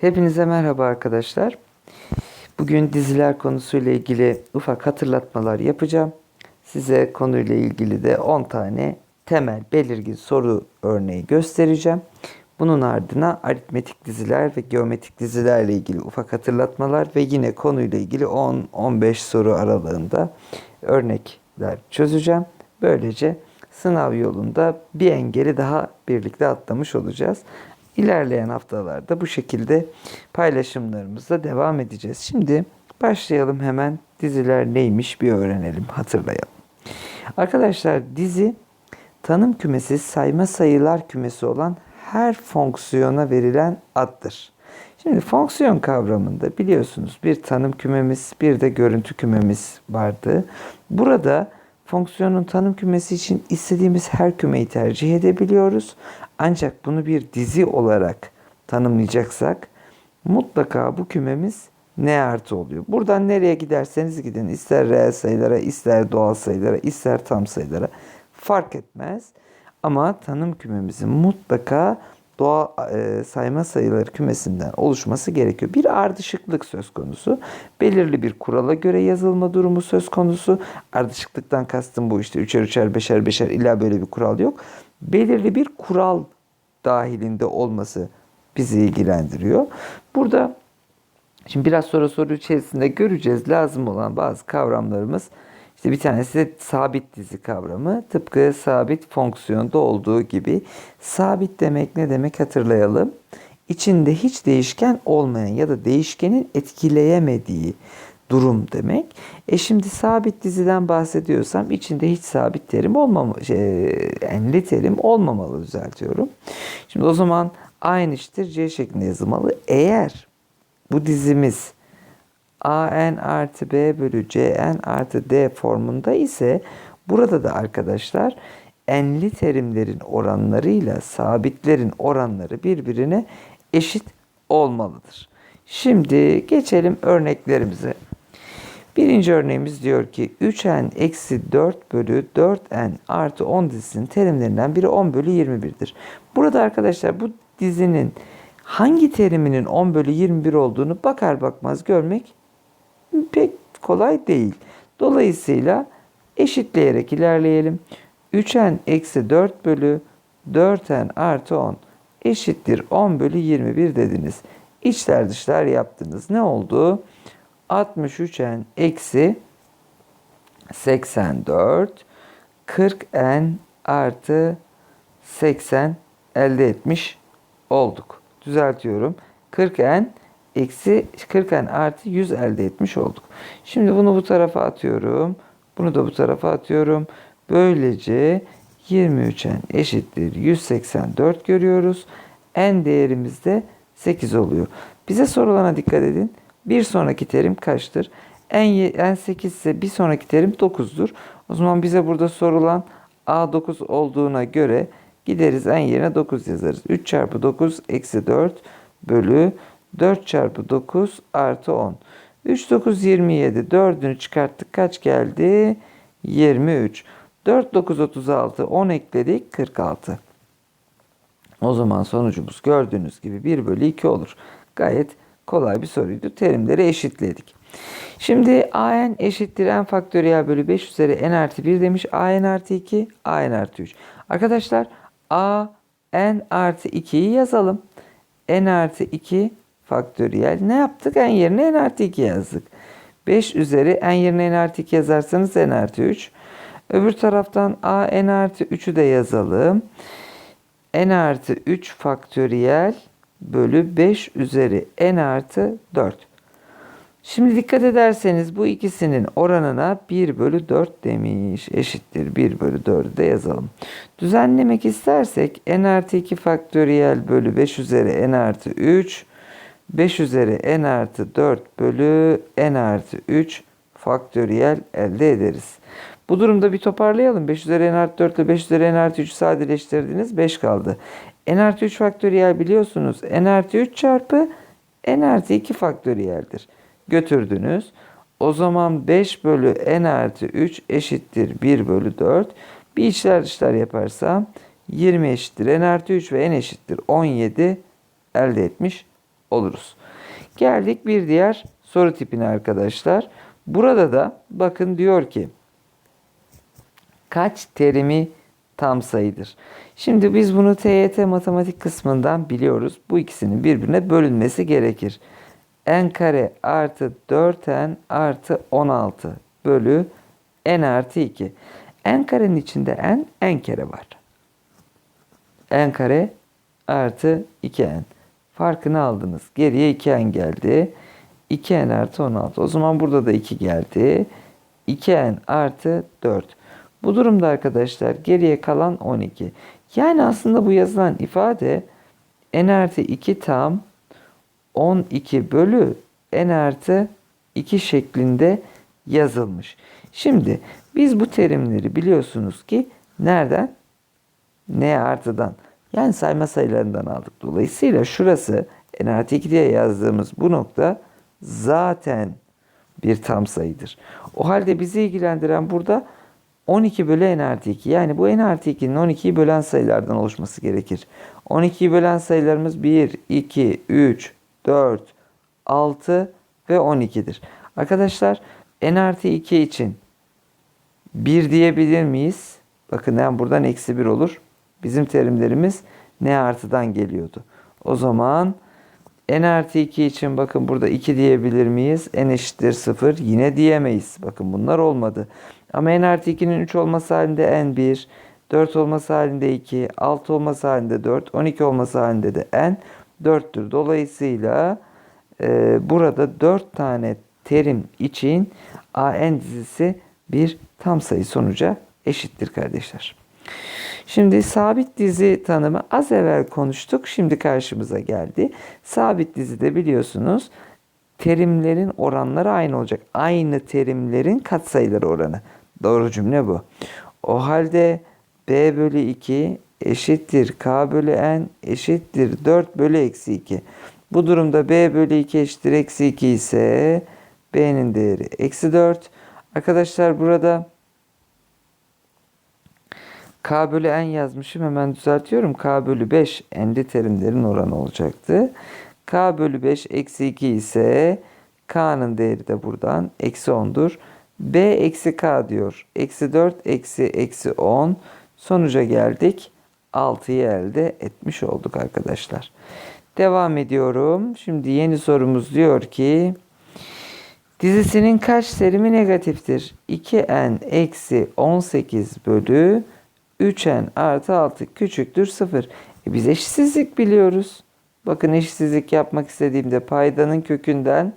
Hepinize merhaba arkadaşlar. Bugün diziler konusuyla ilgili ufak hatırlatmalar yapacağım. Size konuyla ilgili de 10 tane temel belirgin soru örneği göstereceğim. Bunun ardına aritmetik diziler ve geometrik dizilerle ilgili ufak hatırlatmalar ve yine konuyla ilgili 10-15 soru aralığında örnekler çözeceğim. Böylece sınav yolunda bir engeli daha birlikte atlamış olacağız. İlerleyen haftalarda bu şekilde paylaşımlarımızla devam edeceğiz. Şimdi başlayalım hemen diziler neymiş bir öğrenelim, hatırlayalım. Arkadaşlar dizi tanım kümesi sayma sayılar kümesi olan her fonksiyona verilen addır. Şimdi fonksiyon kavramında biliyorsunuz bir tanım kümemiz bir de görüntü kümemiz vardı. Burada fonksiyonun tanım kümesi için istediğimiz her kümeyi tercih edebiliyoruz. Ancak bunu bir dizi olarak tanımlayacaksak mutlaka bu kümemiz ne artı oluyor. Buradan nereye giderseniz gidin ister reel sayılara ister doğal sayılara ister tam sayılara fark etmez. Ama tanım kümemizin mutlaka doğal e, sayma sayıları kümesinden oluşması gerekiyor. Bir ardışıklık söz konusu. Belirli bir kurala göre yazılma durumu söz konusu. Ardışıklıktan kastım bu işte üçer üçer beşer beşer illa böyle bir kural yok. Belirli bir kural dahilinde olması bizi ilgilendiriyor. Burada şimdi biraz sonra soru içerisinde göreceğiz lazım olan bazı kavramlarımız işte bir tanesi de sabit dizi kavramı. Tıpkı sabit fonksiyonda olduğu gibi. Sabit demek ne demek hatırlayalım. İçinde hiç değişken olmayan ya da değişkenin etkileyemediği durum demek. E şimdi sabit diziden bahsediyorsam içinde hiç sabit terim olmamalı, şey, enli terim olmamalı düzeltiyorum. Şimdi o zaman A eşittir C şeklinde yazılmalı. Eğer bu dizimiz an artı b bölü cn artı d formunda ise burada da arkadaşlar enli terimlerin oranlarıyla sabitlerin oranları birbirine eşit olmalıdır. Şimdi geçelim örneklerimize. Birinci örneğimiz diyor ki 3n eksi 4 bölü 4n artı 10 dizisinin terimlerinden biri 10 bölü 21'dir. Burada arkadaşlar bu dizinin hangi teriminin 10 bölü 21 olduğunu bakar bakmaz görmek pek kolay değil. Dolayısıyla eşitleyerek ilerleyelim. 3n eksi 4 bölü 4n artı 10 eşittir 10 bölü 21 dediniz. İçler dışlar yaptınız. Ne oldu? 63n eksi 84 40n artı 80 elde etmiş olduk. Düzeltiyorum. 40n eksi 40n artı 100 elde etmiş olduk. Şimdi bunu bu tarafa atıyorum. Bunu da bu tarafa atıyorum. Böylece 23n eşittir 184 görüyoruz. n değerimiz de 8 oluyor. Bize sorulana dikkat edin. Bir sonraki terim kaçtır? n, n 8 ise bir sonraki terim 9'dur. O zaman bize burada sorulan a9 olduğuna göre gideriz n yerine 9 yazarız. 3 çarpı 9 eksi 4 bölü 4 çarpı 9 artı 10. 3, 9, 27. 4'ünü çıkarttık. Kaç geldi? 23. 4, 9, 36. 10 ekledik. 46. O zaman sonucumuz gördüğünüz gibi 1 bölü 2 olur. Gayet kolay bir soruydu. Terimleri eşitledik. Şimdi an eşittir n faktöriyel bölü 5 üzeri n artı 1 demiş. an artı 2, an artı 3. Arkadaşlar a n artı 2'yi yazalım. n artı 2 faktöriyel. Ne yaptık? n yerine n artı 2 yazdık. 5 üzeri n yerine n artı 2 yazarsanız n artı 3. Öbür taraftan a n artı 3'ü de yazalım. n artı 3 faktöriyel bölü 5 üzeri n artı 4. Şimdi dikkat ederseniz bu ikisinin oranına 1 bölü 4 demiş. Eşittir 1 bölü 4'ü de yazalım. Düzenlemek istersek n artı 2 faktöriyel bölü 5 üzeri n artı 3 5 üzeri n artı 4 bölü n artı 3 faktöriyel elde ederiz. Bu durumda bir toparlayalım. 5 üzeri n artı 4 ile 5 üzeri n artı 3'ü sadeleştirdiniz. 5 kaldı. n artı 3 faktöriyel biliyorsunuz. n artı 3 çarpı n artı 2 faktöriyeldir. Götürdünüz. O zaman 5 bölü n artı 3 eşittir 1 bölü 4. Bir içler dışlar yaparsam 20 eşittir n artı 3 ve n eşittir 17 elde etmiş oluruz. Geldik bir diğer soru tipine arkadaşlar. Burada da bakın diyor ki kaç terimi tam sayıdır? Şimdi biz bunu TYT matematik kısmından biliyoruz. Bu ikisinin birbirine bölünmesi gerekir. n kare artı 4n artı 16 bölü n artı 2. n karenin içinde n, n kere var. n kare artı 2n. Farkını aldınız. Geriye 2n geldi. 2n artı 16. O zaman burada da 2 geldi. 2n artı 4. Bu durumda arkadaşlar geriye kalan 12. Yani aslında bu yazılan ifade n artı 2 tam 12 bölü n artı 2 şeklinde yazılmış. Şimdi biz bu terimleri biliyorsunuz ki nereden? n artıdan yani sayma sayılarından aldık. Dolayısıyla şurası n artı 2 diye yazdığımız bu nokta zaten bir tam sayıdır. O halde bizi ilgilendiren burada 12 bölü n artı 2. Yani bu n artı 2'nin 12'yi bölen sayılardan oluşması gerekir. 12'yi bölen sayılarımız 1, 2, 3, 4, 6 ve 12'dir. Arkadaşlar n artı 2 için 1 diyebilir miyiz? Bakın hem buradan eksi 1 olur. Bizim terimlerimiz n artıdan geliyordu. O zaman n artı 2 için bakın burada 2 diyebilir miyiz? n eşittir 0 yine diyemeyiz. Bakın bunlar olmadı. Ama n artı 2'nin 3 olması halinde n1, 4 olması halinde 2, 6 olması halinde 4, 12 olması halinde de n 4'tür. Dolayısıyla e, burada 4 tane terim için an dizisi bir tam sayı sonuca eşittir kardeşler. Şimdi sabit dizi tanımı az evvel konuştuk. Şimdi karşımıza geldi. Sabit dizide biliyorsunuz terimlerin oranları aynı olacak. Aynı terimlerin katsayıları oranı. Doğru cümle bu. O halde b bölü 2 eşittir k bölü n eşittir 4 bölü eksi 2. Bu durumda b bölü 2 eşittir eksi 2 ise b'nin değeri eksi 4. Arkadaşlar burada k bölü n yazmışım hemen düzeltiyorum. k bölü 5 n'li terimlerin oranı olacaktı. k bölü 5 eksi 2 ise k'nın değeri de buradan eksi 10'dur. b eksi k diyor. Eksi 4 eksi eksi 10. Sonuca geldik. 6'yı elde etmiş olduk arkadaşlar. Devam ediyorum. Şimdi yeni sorumuz diyor ki dizisinin kaç terimi negatiftir? 2n eksi 18 bölü 3n artı 6 küçüktür 0. E biz eşitsizlik biliyoruz. Bakın eşitsizlik yapmak istediğimde paydanın kökünden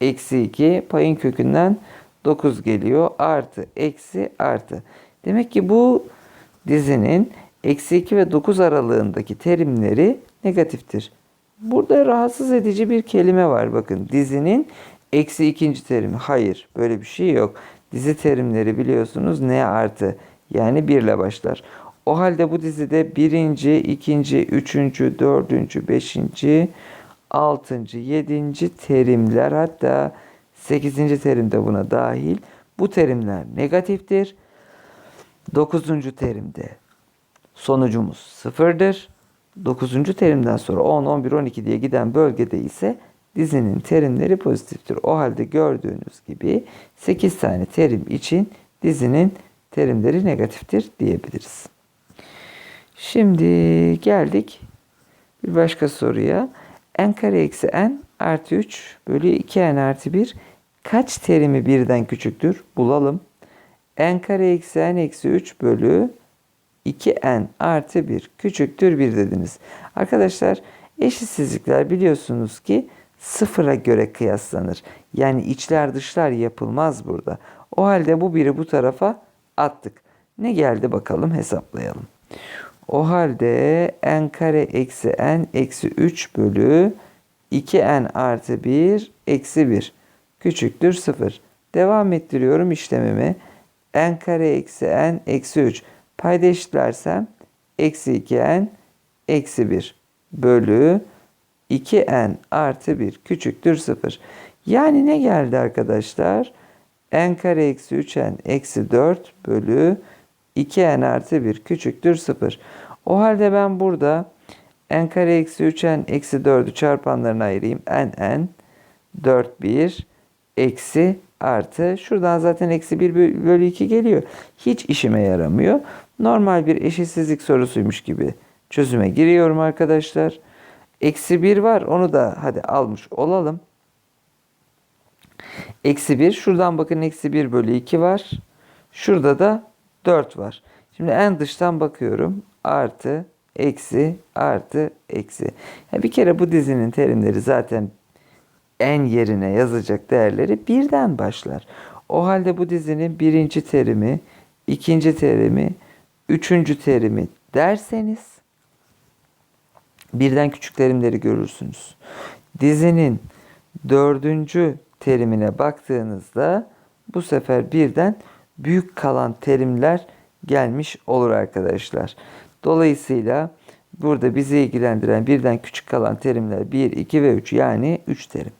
eksi 2, payın kökünden 9 geliyor. Artı, eksi, artı. Demek ki bu dizinin eksi 2 ve 9 aralığındaki terimleri negatiftir. Burada rahatsız edici bir kelime var bakın. Dizinin eksi ikinci terimi. Hayır böyle bir şey yok. Dizi terimleri biliyorsunuz ne artı yani 1 ile başlar. O halde bu dizide birinci, ikinci, üçüncü, dördüncü, beşinci, altıncı, yedinci terimler hatta sekizinci terim de buna dahil. Bu terimler negatiftir. Dokuzuncu terimde sonucumuz sıfırdır. Dokuzuncu terimden sonra 10, 11, 12 diye giden bölgede ise dizinin terimleri pozitiftir. O halde gördüğünüz gibi 8 tane terim için dizinin terimleri negatiftir diyebiliriz. Şimdi geldik bir başka soruya. n kare eksi n artı 3 bölü 2n artı 1 kaç terimi birden küçüktür? Bulalım. n kare eksi n eksi 3 bölü 2n artı 1 küçüktür 1 dediniz. Arkadaşlar eşitsizlikler biliyorsunuz ki sıfıra göre kıyaslanır. Yani içler dışlar yapılmaz burada. O halde bu biri bu tarafa attık. Ne geldi bakalım hesaplayalım. O halde n kare eksi n eksi 3 bölü 2n artı 1 eksi 1 küçüktür 0. Devam ettiriyorum işlemimi. n kare eksi n eksi 3 payda eşitlersem eksi 2n eksi 1 bölü 2n artı 1 küçüktür 0. Yani ne geldi arkadaşlar? N kare eksi 3n eksi 4 bölü 2n artı 1 küçüktür 0. O halde ben burada n kare eksi 3n eksi 4'ü çarpanlarına ayırayım. n n 4 1 eksi artı. Şuradan zaten eksi 1 bölü 2 geliyor. Hiç işime yaramıyor. Normal bir eşitsizlik sorusuymuş gibi çözüme giriyorum arkadaşlar. Eksi 1 var. Onu da hadi almış olalım. Eksi 1. Şuradan bakın eksi 1 bölü 2 var. Şurada da 4 var. Şimdi en dıştan bakıyorum. Artı, eksi, artı, eksi. Ya bir kere bu dizinin terimleri zaten en yerine yazacak değerleri birden başlar. O halde bu dizinin birinci terimi, ikinci terimi, üçüncü terimi derseniz birden küçük terimleri görürsünüz. Dizinin dördüncü terimine baktığınızda bu sefer birden büyük kalan terimler gelmiş olur arkadaşlar. Dolayısıyla burada bizi ilgilendiren birden küçük kalan terimler 1, 2 ve 3 yani 3 terim.